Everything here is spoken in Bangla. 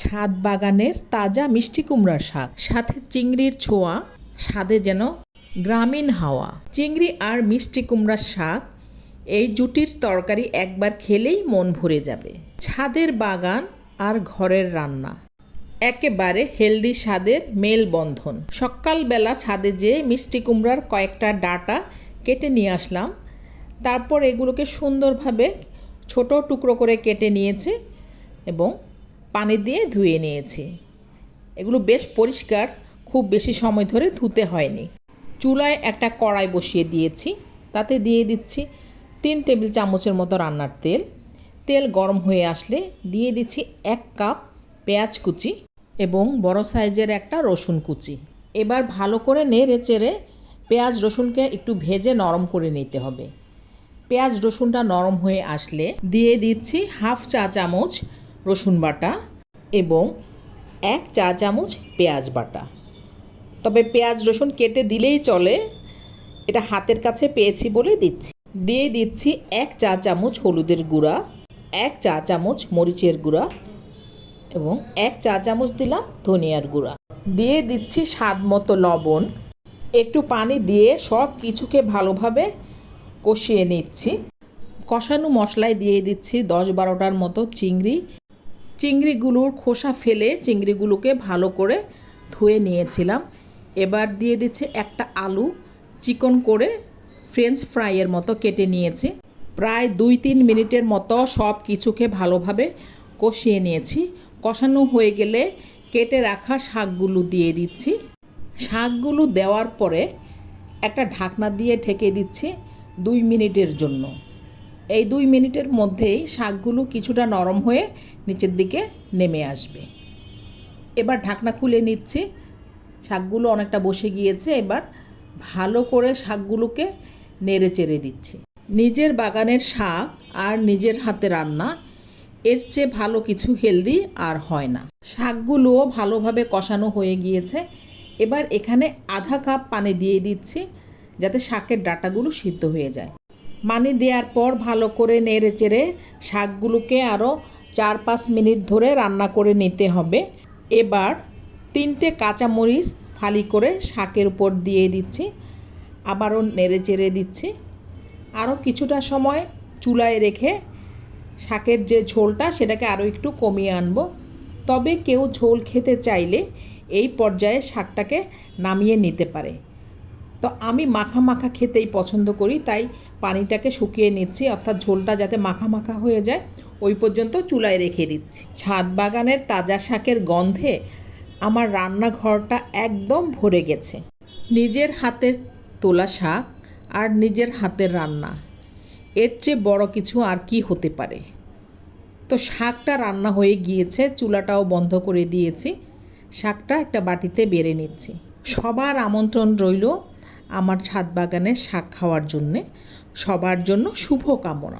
ছাদ বাগানের তাজা মিষ্টি কুমড়ার শাক, সাথে চিংড়ির ছোঁয়া, স্বাদে যেন গ্রামীণ হাওয়া। চিংড়ি আর মিষ্টি কুমড়ার শাক, এই জুটির তরকারি একবার খেলেই মন ভরে যাবে। ছাদের বাগান আর ঘরের রান্না, একেবারে হেলদি স্বাদের মেলবন্ধন। সকালবেলা ছাদে যেয়ে মিষ্টি কুমড়ার কয়েকটা ডাটা কেটে নিয়ে আসলাম। তারপর এগুলোকে সুন্দরভাবে ছোট টুকরো করে কেটে নিয়েছি এবং পানি দিয়ে ধুয়ে নিয়েছি। এগুলো বেশ পরিষ্কার, খুব বেশি সময় ধরে ধুতে হয়নি। চুলায় একটা কড়াই বসিয়ে দিয়েছি। তাতে দিয়ে দিচ্ছি তিন টেবিল চামচের মতো রান্নার তেল। তেল গরম হয়ে আসলে দিয়ে দিচ্ছি এক কাপ পেঁয়াজ কুচি এবং বড় সাইজের একটা রসুন কুচি। এবার ভালো করে নেড়ে চেড়ে পেঁয়াজ রসুনকে একটু ভেজে নরম করে নিতে হবে। পেঁয়াজ রসুনটা নরম হয়ে আসলে দিয়ে দিচ্ছি হাফ চা চামচ রসুন বাটা এবং এক চা চামচ পেঁয়াজ বাটা। তবে পেঁয়াজ রসুন কেটে দিলেই চলে, এটা হাতের কাছে পেয়েছি বলে দিচ্ছি। দিয়ে দিচ্ছি এক চা চামচ হলুদের গুঁড়া, এক চা চামচ মরিচের গুঁড়া এবং এক চা চামচ দিলাম ধনিয়ার গুঁড়া। দিয়ে দিচ্ছি স্বাদ মতো লবণ। একটু পানি দিয়ে সব কিছুকে ভালোভাবে কষিয়ে নিচ্ছি। কষানো মশলায় দিয়ে দিচ্ছি দশ বারোটার মতো চিংড়ি চিংড়িগুলোর খোসা ফেলে চিংড়িগুলোকে ভালো করে ধুয়ে নিয়েছিলাম। এবার দিয়ে দিচ্ছি একটা আলু, চিকন করে ফ্রেঞ্চ ফ্রাইয়ের মতো কেটে নিয়েছি। প্রায় দুই তিন মিনিটের মতো সব কিছুকে ভালোভাবে কষিয়ে নিয়েছি। কষানো হয়ে গেলে কেটে রাখা শাকগুলো দিয়ে দিচ্ছি। শাকগুলো দেওয়ার পরে একটা ঢাকনা দিয়ে ঢেকে দিচ্ছি দুই মিনিটের জন্য। এই দুই মিনিটের মধ্যেই শাকগুলো কিছুটা নরম হয়ে নিচের দিকে নেমে আসবে। এবার ঢাকনা খুলে নিচ্ছি। শাকগুলো অনেকটা বসে গিয়েছে, এবার ভালো করে শাকগুলোকে নেড়ে চেড়ে দিচ্ছি। নিজের বাগানের শাক আর নিজের হাতে রান্না, এর চেয়ে ভালো কিছু হেলদি আর হয় না। শাকগুলোও ভালোভাবে কষানো হয়ে গিয়েছে। এবার এখানে আধা কাপ পানি দিয়ে দিচ্ছি, যাতে শাকের ডাটাগুলো সিদ্ধ হয়ে যায়। পানি দেওয়ার পর ভালো করে নেড়ে চেড়ে শাকগুলোকে আরও চার পাঁচ মিনিট ধরে রান্না করে নিতে হবে। এবার তিনটে কাঁচামরিচ ফালি করে শাকের উপর দিয়ে দিচ্ছি। আবারও নেড়ে চেড়ে দিচ্ছি। আরও কিছুটা সময় চুলায় রেখে শাকের যে ঝোলটা সেটাকে আরও একটু কমিয়ে আনব। তবে কেউ ঝোল খেতে চাইলে এই পর্যায়ে শাকটাকে নামিয়ে নিতে পারে। তো আমি মাখা মাখা খেতেই পছন্দ করি, তাই পানিটাকে শুকিয়ে নিচ্ছি, অর্থাৎ ঝোলটা যাতে মাখা মাখা হয়ে যায়, ওই পর্যন্ত চুলায় রেখে দিচ্ছি। ছাদ বাগানের তাজা শাকের গন্ধে আমার রান্নাঘরটা একদম ভরে গেছে। নিজের হাতের তোলা শাক আর নিজের হাতের রান্না, এর চেয়ে বড় কিছু আর কি হতে পারে? তো শাকটা রান্না হয়ে গিয়েছে, চুলাটাও বন্ধ করে দিয়েছি, শাকটা একটা বাটিতে বেড়ে নিচ্ছি। সবার আমন্ত্রণ রইল আমার ছাদ বাগানের শাক খাওয়ার জন্যে সবার জন্য শুভ কামনা।